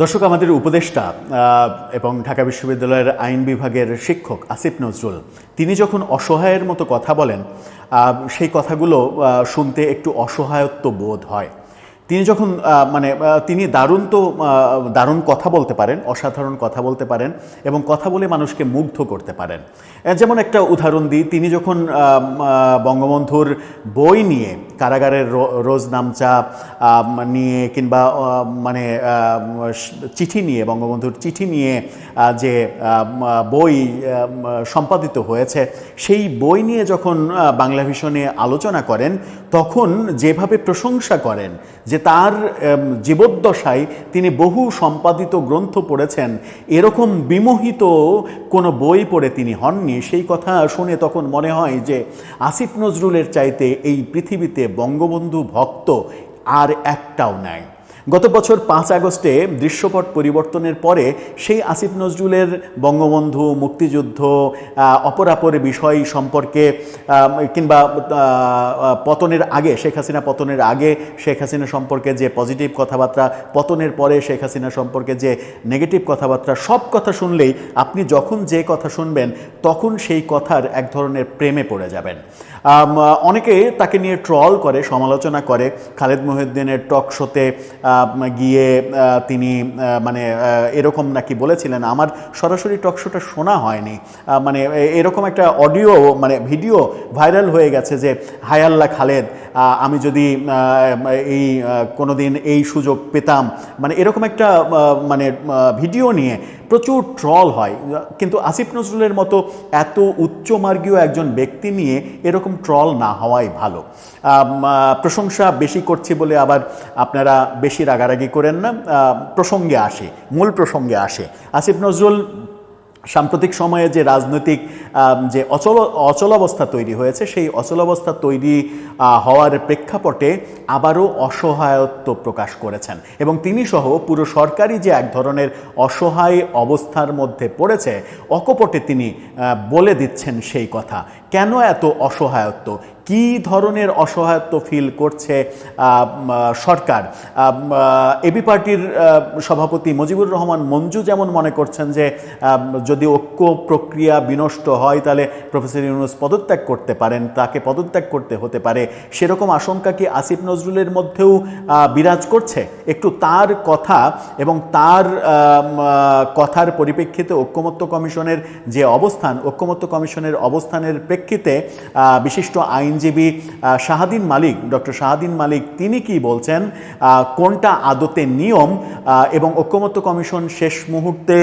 দর্শক, আমাদের উপদেষ্টা এবং ঢাকা বিশ্ববিদ্যালয়ের আইন বিভাগের শিক্ষক আসিফ নজরুল, তিনি যখন অসহায়ের মতো কথা বলেন সেই কথাগুলো শুনতে একটু অসহায়ত্ব বোধ হয়। তিনি যখন মানে তিনি দারুণ তো দারুণ কথা বলতে পারেন, অসাধারণ কথা বলতে পারেন, এবং কথা বলে মানুষকে মুগ্ধ করতে পারেন। যেমন একটা উদাহরণ দিই, তিনি যখন বঙ্গবন্ধুর বই নিয়ে কারাগারের রোজ নামচা নিয়ে কিংবা মানে চিঠি নিয়ে, বঙ্গবন্ধুর চিঠি নিয়ে যে বই সম্পাদিত হয়েছে, সেই বই নিয়ে যখন বাংলা ভিশনে আলোচনা করেন, তখন যেভাবে প্রশংসা করেন, যে তার জীবদ্দশায় তিনি বহু সম্পাদিত গ্রন্থ পড়েছেন, এরকম বিমোহিত কোনো বই পড়ে তিনি হননি, সেই কথা শুনে তখন মনে হয় যে, আসিফ নজরুলের চাইতে এই পৃথিবীতে বঙ্গবন্ধু ভক্ত আর একটাও নাই। গত বছর পাঁচ আগস্টে দৃশ্যপট পরিবর্তনের পরে সেই আসিফ নজরুলের বঙ্গবন্ধু মুক্তিযুদ্ধ অপরাপর বিষয় সম্পর্কে কিংবা পতনের আগে, শেখ হাসিনা পতনের আগে, শেখ হাসিনা সম্পর্কে যে পজিটিভ কথাবার্তা, পতনের পরে শেখ হাসিনা সম্পর্কে যে নেগেটিভ কথাবার্তা, সব কথা শুনলেই আপনি যখন যে কথা শুনবেন, তখন সেই কথার এক ধরনের প্রেমে পড়ে যাবেন। অনেকে তাকে নিয়ে ট্রল করে, সমালোচনা করে। খালেদ মহিউদ্দিনের টক শোতে গিয়ে তিনি মানে এরকম নাকি বলেছিলেন, আমার সরাসরি টক শোটা শোনা হয়নি। মানে এরকম একটা অডিও মানে ভিডিও ভাইরাল হয়ে গেছে যে হায়াল্লা খালেদ আমি যদি এই কোনোদিন এই সুযোগ পেতাম। মানে এরকম একটা মানে ভিডিও নিয়ে প্রচুর ট্রল হয়। কিন্তু আসিফ নজরুলের মতো এত উচ্চমার্গীয় একজন ব্যক্তি নিয়ে এরকম ট্রল না হওয়াই ভালো। প্রশংসা বেশি করছি বলে আবার আপনারা বেশি রাগারাগি করেন না। প্রসঙ্গে আসে, মূল প্রসঙ্গে আসে। আসিফ নজরুল সাম্প্রতিক সময়ে যে রাজনৈতিক যে অচল অচলাবস্থা তৈরি হয়েছে, সেই অচলাবস্থা তৈরি হওয়ার প্রেক্ষাপটে আবারও অসহায়ত্ব প্রকাশ করেছেন। এবং তিনি সহ পুরো সরকারি যে এক ধরনের অসহায় অবস্থার মধ্যে পড়েছে, অকপটে তিনি বলে দিচ্ছেন সেই কথা। কেন এত অসহায়ত্ব? কি ধরনের অসহায়ত্ব ফিল করছে সরকার? এবি পার্টির সভাপতি মুজিবুর রহমান মঞ্জু যেমন মনে করছেন যে যদি ঐক্য প্রক্রিয়া বিনষ্ট হয়, তাহলে প্রফেসর ইউনুস পদত্যাগ করতে পারেন, তাকে পদত্যাগ করতে হতে পারে। সেরকম আশঙ্কা কি আসিফ নজরুলের মধ্যেও বিরাজ করছে? একটু তার কথা এবং তার কথার পরিপ্রেক্ষিতে ঐক্যমত্য কমিশনের যে অবস্থান, ঐক্যমত্য কমিশনের অবস্থানের প্রেক্ষিতে বিশিষ্ট বিশিষ্ট আইনজীবী শাহাদিন মালিক, ডক্টর শাহাদিন মালিক, তিনি কি বলছেন? কোনটা আদতে নিয়ম? এবং ঐক্যমত্য কমিশন শেষ মুহূর্তে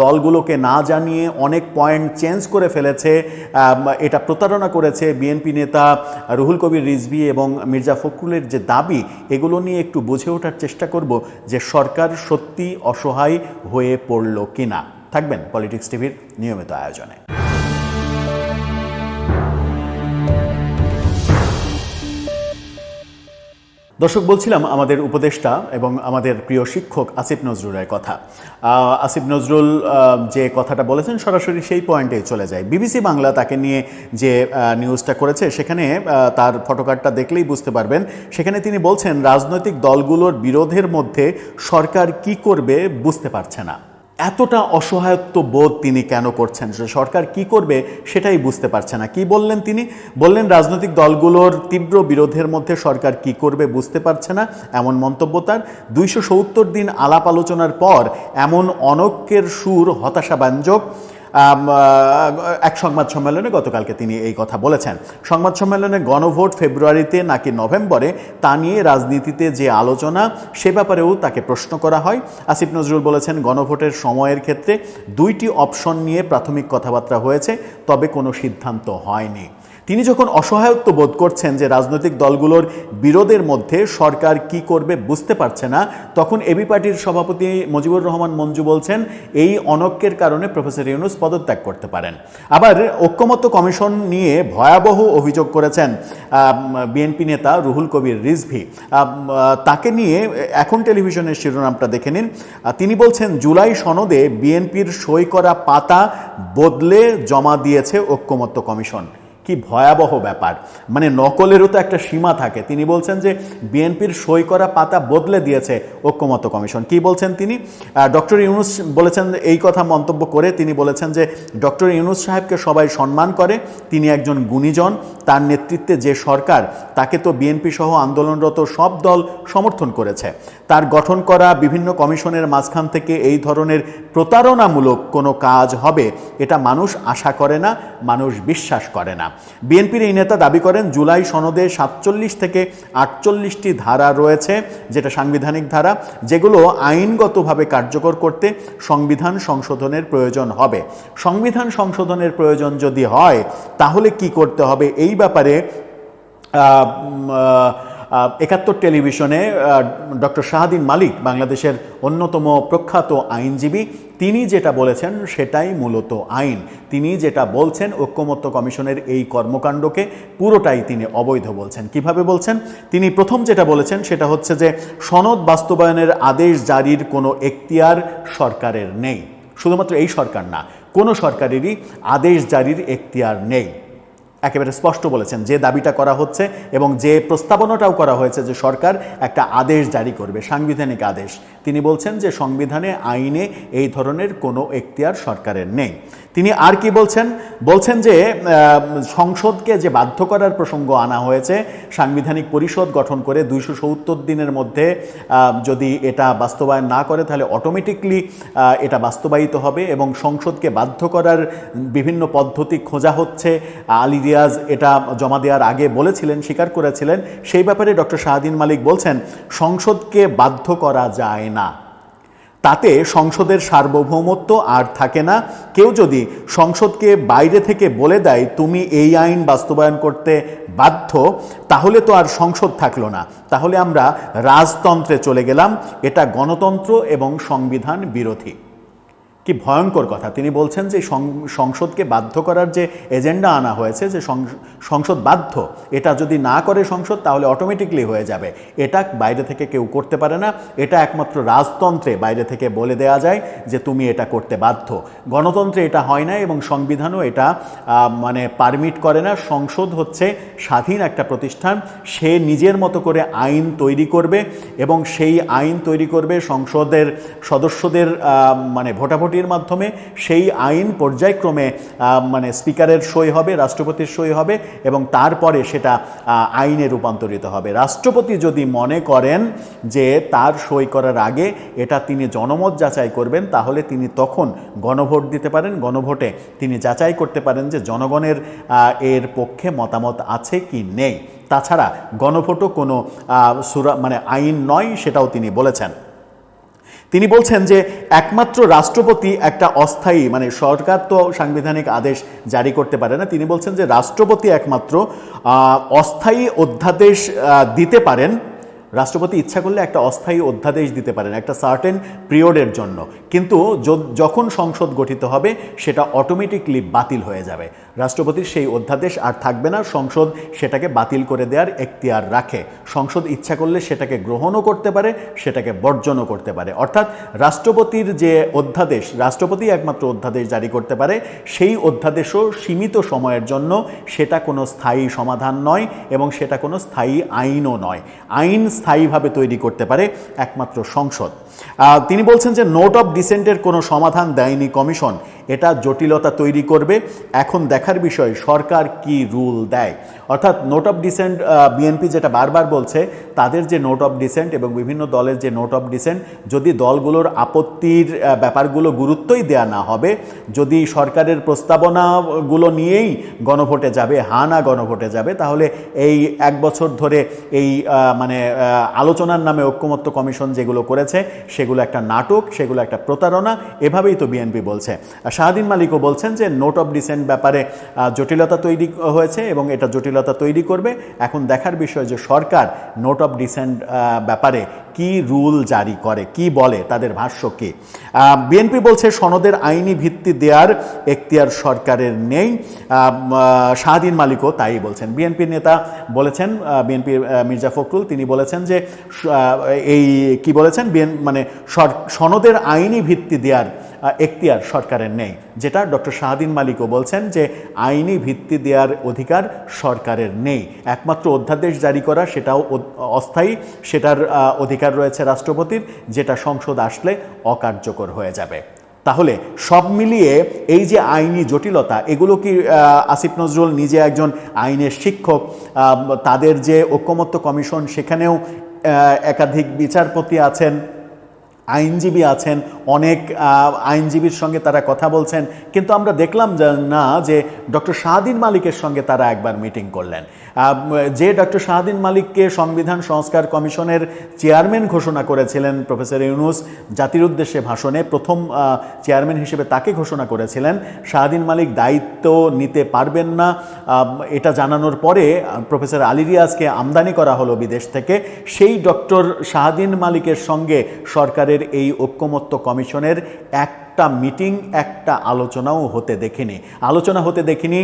দলগুলোকে না জানিয়ে অনেক পয়েন্ট চেঞ্জ করে ফেলেছে। এটা প্রতারণা করেছে বিএনপি নেতা রুহুল কবির রিজভি এবং মির্জা ফখরুলের যে দাবি, এগুলো নিয়ে একটু বুঝে ওঠার চেষ্টা করব যে সরকার সত্যি অসহায় হয়ে পড়ল কিনা। থাকবেন পলিটিক্স টিভির নিয়মিত আয়োজনে। দর্শক, বলছিলাম আমাদের উপদেষ্টা এবং আমাদের প্রিয় শিক্ষক আসিফ নজরুলের কথা। আসিফ নজরুল যে কথাটা বলেছেন সরাসরি সেই পয়েন্টে চলে যায়। বিবিসি বাংলা তাকে নিয়ে যে নিউজটা করেছে, সেখানে তার ফটোকার্ডটা দেখলেই বুঝতে পারবেন। সেখানে তিনি বলছেন, রাজনৈতিক দলগুলোর বিরোধের মধ্যে সরকার কি করবে বুঝতে পারছে না। এতটা অসহায়ত্ব বোধ তিনি কেন করছেন? সরকার কি করবে সেটাই বুঝতে পারছে না। কি বললেন তিনি? বললেন, রাজনৈতিক দলগুলোর তীব্র বিরোধের মধ্যে সরকার কি করবে বুঝতে পারছে না, এমন মন্তব্য তার। দুইশো সত্তর দিন আলাপ আলোচনার পর এমন অনক্যের সুর হতাশাব্যঞ্জক এক সংবাদ সম্মেলনে গতকালকে তিনি এই কথা বলেছেন। সংবাদ সম্মেলনে গণভোট ফেব্রুয়ারিতে নাকি নভেম্বরে তা নিয়ে রাজনীতিতে যে আলোচনা, সে ব্যাপারেও তাকে প্রশ্ন করা হয়। আসিফ নজরুল বলেছেন, গণভোটের সময়ের ক্ষেত্রে দুইটি অপশন নিয়ে প্রাথমিক কথাবার্তা হয়েছে, তবে কোনো সিদ্ধান্ত হয়নি। তিনি যখন অসহায়ত্ব বোধ করছেন যে রাজনৈতিক দলগুলোর বিরোধের মধ্যে সরকার কি করবে বুঝতে পারছে না, তখন এবি পার্টির সভাপতি মুজিবুর রহমান মঞ্জু বলছেন, এই অনক্যের কারণে প্রফেসর ইউনুস পদত্যাগ করতে পারেন। আবার ঐক্যমত্য কমিশন নিয়ে ভয়াবহ অভিযোগ করেছেন বিএনপি নেতা রুহুল কবির রিজভি। তাকে নিয়ে এখন টেলিভিশনের শিরোনামটা দেখে নিন। তিনি বলছেন, জুলাই সনদে বিএনপির সই করা পাতা বদলে জমা দিয়েছে ঐক্যমত্য কমিশন। কি ভয়াবহ ব্যাপার। মানে নকলেরও তো একটা সীমা থাকে। তিনি বলছেন যে বিএনপির সই করা পাতা বদলে দিয়েছে ঐক্যমত্য কমিশন। কি বলছেন তিনি? ডক্টর ইউনুস বলেছেন এই কথা মন্তব্য করে তিনি বলেছেন যে ডক্টর ইউনুস সাহেবকে সবাই সম্মান করে, তিনি একজন গুণীজন, তার নেতৃত্বে যে সরকার, তাকে তো বিএনপি সহ আন্দোলনরত সব দল সমর্থন করেছে। তার গঠন করা বিভিন্ন কমিশনের মাঝখান থেকে এই ধরনের প্রতারণামূলক কোনো কাজ হবে, এটা মানুষ আশা করে না, মানুষ বিশ্বাস করে না। বিএনপির এই নেতা দাবি করেন, জুলাই সনদে সাতচল্লিশ থেকে আটচল্লিশটি ধারা রয়েছে, যেটা সাংবিধানিক ধারা, যেগুলো আইনগতভাবে কার্যকর করতে সংবিধান সংশোধনের প্রয়োজন হবে। সংবিধান সংশোধনের প্রয়োজন যদি হয়, তাহলে কি করতে হবে? এই ব্যাপারে একাত্তর টেলিভিশনে ডক্টর শাহাদিন মালিক, বাংলাদেশের অন্যতম প্রখ্যাত আইনজীবী, তিনি যেটা বলেছেন সেটাই মূলত আইন। তিনি যেটা বলছেন ঐক্যমত্য কমিশনের এই কর্মকাণ্ডকে পুরোটাই তিনি অবৈধ বলছেন। কীভাবে বলছেন? তিনি প্রথম যেটা বলেছেন সেটা হচ্ছে যে সনদ বাস্তবায়নের আদেশ জারির কোনো এখতিয়ার সরকারের নেই। শুধুমাত্র এই সরকার না, কোনো সরকারেরই আদেশ জারির এখতিয়ার নেই। একেবারে স্পষ্ট বলেছেন যে দাবিটা করা হচ্ছে এবং যে প্রস্তাবনাটাও করা হয়েছে যে সরকার একটা আদেশ জারি করবে, সাংবিধানিক আদেশ। তিনি বলছেন যে সংবিধানে, আইনে এই ধরনের কোনো এখতিয়ার সরকারের নেই। তিনি আর কি বলছেন? বলছেন যে সংসদকে যে বাধ্য করার প্রসঙ্গ আনা হয়েছে, সাংবিধানিক পরিষদ গঠন করে দুইশো সত্তর দিনের মধ্যে যদি এটা বাস্তবায়ন না করে তাহলে অটোমেটিকলি এটা বাস্তবায়িত হবে এবং সংসদকে বাধ্য করার বিভিন্ন পদ্ধতি খোঁজা হচ্ছে। আলী রিয়াজ এটা জমা দেওয়ার আগে বলেছিলেন, স্বীকার করেছিলেন। সেই ব্যাপারে ডক্টর শাহাদিন মালিক বলছেন, সংসদকে বাধ্য করা যায় না। তাতে সংসদের সার্বভৌমত্ব আর থাকে না। কেউ যদি সংসদকে বাইরে থেকে বলে দেয়, তুমি এই আইন বাস্তবায়ন করতে বাধ্য তাহলে তো আর সংসদ থাকল না। তাহলে আমরা রাজতন্ত্রে চলে গেলাম। এটা গণতন্ত্র এবং সংবিধান বিরোধী। কি ভয়ঙ্কর কথা। তিনি বলছেন যে সংসদকে বাধ্য করার যে এজেন্ডা আনা হয়েছে, যে সংসদ বাধ্য, এটা যদি না করে সংসদ, তাহলে অটোমেটিকলি হয়ে যাবে। এটা বাইরে থেকে কেউ করতে পারে না। এটা একমাত্র রাজতন্ত্রে বাইরে থেকে বলে দেয়া যায় যে, তুমি এটা করতে বাধ্য। গণতন্ত্রে এটা হয় না এবং সংবিধানও এটা মানে পারমিট করে না। সংসদ হচ্ছে স্বাধীন একটা প্রতিষ্ঠান। সে নিজের মতো করে আইন তৈরি করবে এবং সেই আইন তৈরি করবে সংসদের সদস্যদের মানে মানে ভোটাভুটির মাধ্যমে সেই আইন পর্যায়ক্রমে মানে স্পিকারের সই হবে, রাষ্ট্রপতির সই হবে এবং তারপরে সেটা আইনে রূপান্তরিত হবে। রাষ্ট্রপতি যদি মনে করেন যে তার সই করার আগে এটা তিনি জনমত যাচাই করবেন, তাহলে তিনি তখন গণভোট দিতে পারেন। গণভোটে তিনি যাচাই করতে পারেন যে জনগণের এর পক্ষে মতামত আছে কি নেই। তাছাড়া গণভোটও কোনো সুরা মানে আইন নয়, সেটাও তিনি বলেছেন। তিনি বলছেন যে একমাত্র রাষ্ট্রপতি একটা অস্থায়ী মানে সরকার তো সাংবিধানিক আদেশ জারি করতে পারে না, তিনি বলছেন যে রাষ্ট্রপতি একমাত্র অস্থায়ী অধ্যাদেশ দিতে পারেন। রাষ্ট্রপতি ইচ্ছা করলে একটা অস্থায়ী অধ্যাদেশ দিতে পারেন, একটা সার্টেন পিরিয়ডের জন্য। কিন্তু যখন সংসদ গঠিত হবে, সেটা অটোমেটিকলি বাতিল হয়ে যাবে। রাষ্ট্রপতির সেই অধ্যাদেশ আর থাকবে না। সংসদ সেটাকে বাতিল করে দেওয়ার এখতিয়ার রাখে। সংসদ ইচ্ছা করলে সেটাকে গ্রহণও করতে পারে, সেটাকে বর্জনও করতে পারে। অর্থাৎ রাষ্ট্রপতির যে অধ্যাদেশ, রাষ্ট্রপতি একমাত্র অধ্যাদেশ জারি করতে পারে, সেই অধ্যাদেশও সীমিত সময়ের জন্য সেটা কোনো স্থায়ী সমাধান নয় এবং সেটা কোনো স্থায়ী আইনও নয়। আইন স্থায়ীভাবে তৈরি করতে পারে একমাত্র সংসদ। তিনি বলছেন যে নোট অফ ডিসেন্টের কোনো সমাধান দেয়নি কমিশন। এটা জটিলতা তৈরি করবে। এখন দেখার বিষয়, সরকার কি রুল দেয়? অর্থাৎ নোট অফ ডিসেন্ট বিএনপি যেটা বারবার বলছে, তাদের যে নোট অফ ডিসেন্ট এবং বিভিন্ন দলের যে নোট অফ ডিসেন্ট যদি দলগুলোর আপত্তির ব্যাপারগুলো গুরুত্বই দেয়া না হবে, যদি সরকারের প্রস্তাবনাগুলো নিয়েই গণভোটে যাবে, হা না গণভোটে যাবে, তাহলে এই এক বছর ধরে এই মানে আলোচনার নামে ঐক্যমত্য কমিশন যেগুলো করেছে, সেগুলো একটা নাটক, সেগুলো একটা প্রতারণা, এভাবেই তো বিএনপি বলছে। শাহাদিন মালিকও বলছেন যে নোট অফ ডিসেন্ট ব্যাপারে জটিলতা তৈরি হয়েছে এবং এটা জটিলতা তৈরি করবে। এখন দেখার বিষয় যে সরকার নোট অফ ডিসেন্ট ব্যাপারে কি রুল জারি করে, কি বলে, তাদের ভাষ্য কি? বিএনপি বলছে সনদের আইনি ভিত্তি দেওয়ার এখতিয়ার সরকারের নেই। শাহাদিন মালিকও তাই বলছেন। বিএনপির নেতা বলেছেন বিএনপির মির্জা ফখরুল, তিনি বলেছেন যে এই কি বলেছেন? বিএন মানে সনদের আইনি ভিত্তি দেওয়ার এখতিয়ার সরকারের নেই, যেটা ডক্টর শাহাদিন মালিকও বলছেন যে আইনি ভিত্তি দেওয়ার অধিকার সরকারের নেই। একমাত্র অধ্যাদেশ জারি করা, সেটাও অস্থায়ী, সেটার অধিকার রয়েছে রাষ্ট্রপতির, যেটা সংসদ আসলে অকার্যকর হয়ে যাবে। তাহলে সব মিলিয়ে এই যে আইনি জটিলতা, এগুলো কি আসিফ নজরুল নিজে একজন আইনের শিক্ষক তাদের যে ঐক্যমত্য কমিশন, সেখানেও একাধিক বিচারপতি আছেন? আইনজীবী আছেন, অনেক আইনজীবীর সঙ্গে তারা কথা বলছেন, কিন্তু আমরা দেখলাম না, যে ডক্টর শাহাদিন মালিকের সঙ্গে তারা একবার মিটিং করলেন। যে ডক্টর শাহাদিন মালিককে সংবিধান সংস্কার কমিশনের চেয়ারম্যান ঘোষণা করেছিলেন প্রফেসর ইউনুস, জাতির উদ্দেশ্যে ভাষণে প্রথম চেয়ারম্যান হিসেবে তাকে ঘোষণা করেছিলেন, শাহাদিন মালিক দায়িত্ব নিতে পারবেন না এটা জানানোর পরে প্রফেসর আলী রিয়াজকে আমদানি করা হলো বিদেশ থেকে, সেই ডক্টর শাহাদিন মালিকের সঙ্গে সরকারের এই ঐক্যমত্য কমিশনের একটা মিটিং, একটা আলোচনাও হতে দেখিনি। আলোচনা হতে দেখিনি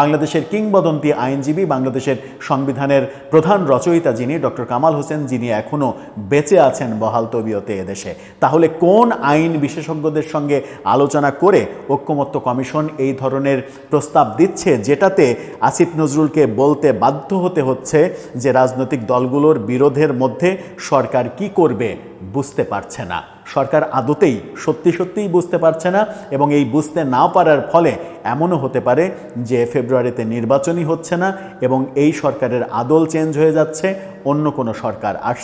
বাংলাদেশের কিংবদন্তি আইনজীবী, বাংলাদেশের সংবিধানের প্রধান রচয়িতা যিনি, ডক্টর কামাল হোসেন, যিনি এখনও বেঁচে আছেন বহাল তবিয়তে এদেশে। তাহলে কোন আইন বিশেষজ্ঞদের সঙ্গে আলোচনা করে ঐক্যমত্য কমিশন এই ধরনের প্রস্তাব দিচ্ছে, যেটাতে আসিফ নজরুলকে বলতে বাধ্য হতে হচ্ছে যে রাজনৈতিক দলগুলোর বিরোধের মধ্যে সরকার কি করবে বুঝতে পারছে না। সরকার আদতেই সত্যি সত্যিই বুঝতে পারছে না এবং এই বুঝতে না পারার ফলে এমনও হতে পারে যে ফেব্রুয়ারিতে নির্বাচনই হচ্ছে না এবং এই সরকারের আদল চেঞ্জ হয়ে যাচ্ছে, অন্য কোনো সরকার আসছে